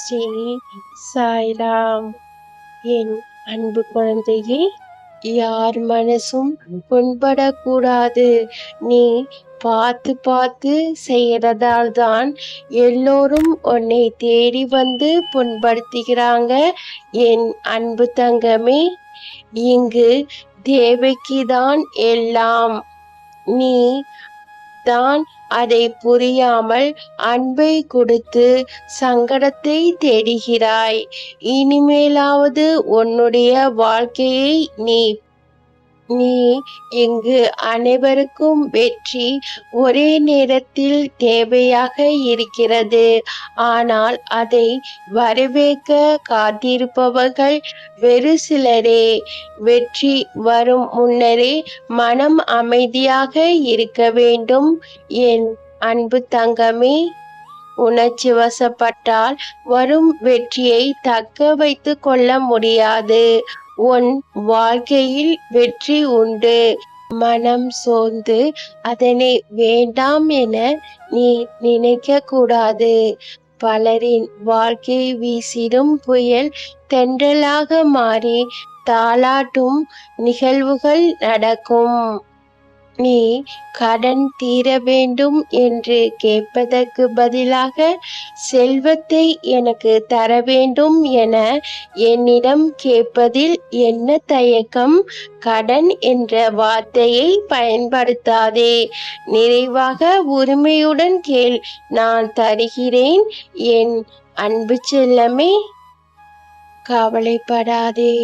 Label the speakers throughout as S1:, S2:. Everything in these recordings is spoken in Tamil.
S1: ஸ்ரீ சாய்ராம். என் அன்பு குழந்தையே யார் மனசும் புண்படக்கூடாது. நீ பார்த்து பார்த்து செய்யறதால் தான் எல்லோரும் உன்னை தேடி வந்து புண்படுத்துகிறாங்க. என் அன்பு தங்கமே இங்கு தேவைக்குதான் எல்லாம். நீ தான் அதை புரியாமல் அன்பை கொடுத்து சங்கடத்தை தேடுகிறாய். இனிமேலாவது உன்னுடைய வாழ்க்கையை நீ நீ இங்கு அனைவருக்கும் வெற்றி ஒரே நேரத்தில் தேவையாக இருக்கிறது. ஆனால் அதை வரவேற்க காத்திருப்பவர்கள் வெறு சிலரே. வெற்றி வரும் முன்னரே மனம் அமைதியாக இருக்க வேண்டும். என் அன்பு தங்கமே உணர்ச்சி வசப்பட்டால் வரும் வெற்றியை தக்க வைத்து கொள்ள முடியாது. உன் வாழ்க்கையில் வெற்றி உண்டு. மனம் சோர்ந்து அதனை வேண்டாம் என நீ நினைக்க கூடாது பலரின் வாழ்க்கை வீசிடும் புயல் தென்றலாக மாறி தாளாட்டும் நிகழ்வுகள் நடக்கும். நீ கடன் தீர வேண்டும் என்று கேட்பதற்கு பதிலாக செல்வத்தை எனக்கு தர வேண்டும் என என்னிடம் கேட்பதில் என்ன தயக்கம்? கடன் என்ற வார்த்தையை பயன்படுத்தாதே. நிறைவாக உரிமையுடன் கேள் நான் தருகிறேன். என் அன்பு செல்லமே. கவலைப்படாதே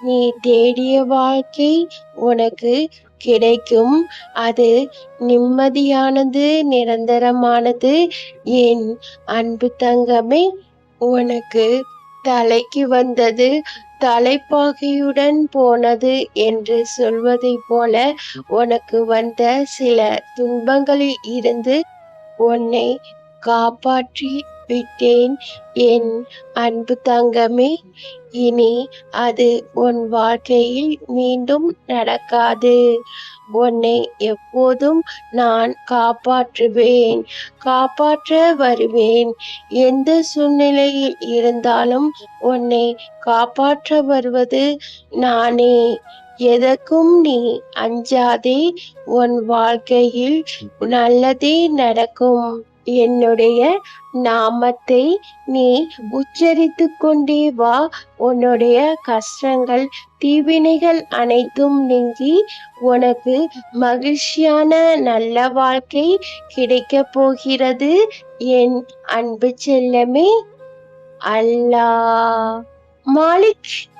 S1: நீ தேடிய வாழ்க்கை உனக்கு கிடைக்கும். அது நிம்மதியானது நிரந்தரமானது. என் அன்பு தங்கமே உனக்கு தலைக்கு வந்தது தலைப்பாகையுடன் போனது என்று சொல்வதைப் போல உனக்கு வந்த சில துன்பங்களில் இருந்து உன்னை காப்பாற்றி விட்டேன் என் அன்பு தங்கமே இனி அது உன் வாழ்க்கையில் மீண்டும் நடக்காது. உன்னை எப்போதும் நான் காப்பாற்றுவேன் காப்பாற்ற வருவேன். எந்த சூழ்நிலையில் இருந்தாலும் உன்னை காப்பாற்ற வருவது நானே. எதற்கும் நீ அஞ்சாதே உன் வாழ்க்கையில் நல்லதே நடக்கும். என்னுடைய நாமத்தை நீ உச்சரித்து கொண்டே வா. உன்னுடைய கஷ்டங்கள் தீவினைகள் அனைத்தும் நீங்கி உனக்கு மகிழ்ச்சியான நல்ல வாழ்க்கை கிடைக்க போகிறது. என் அன்பு செல்லமே. அல்லா மாலிக்.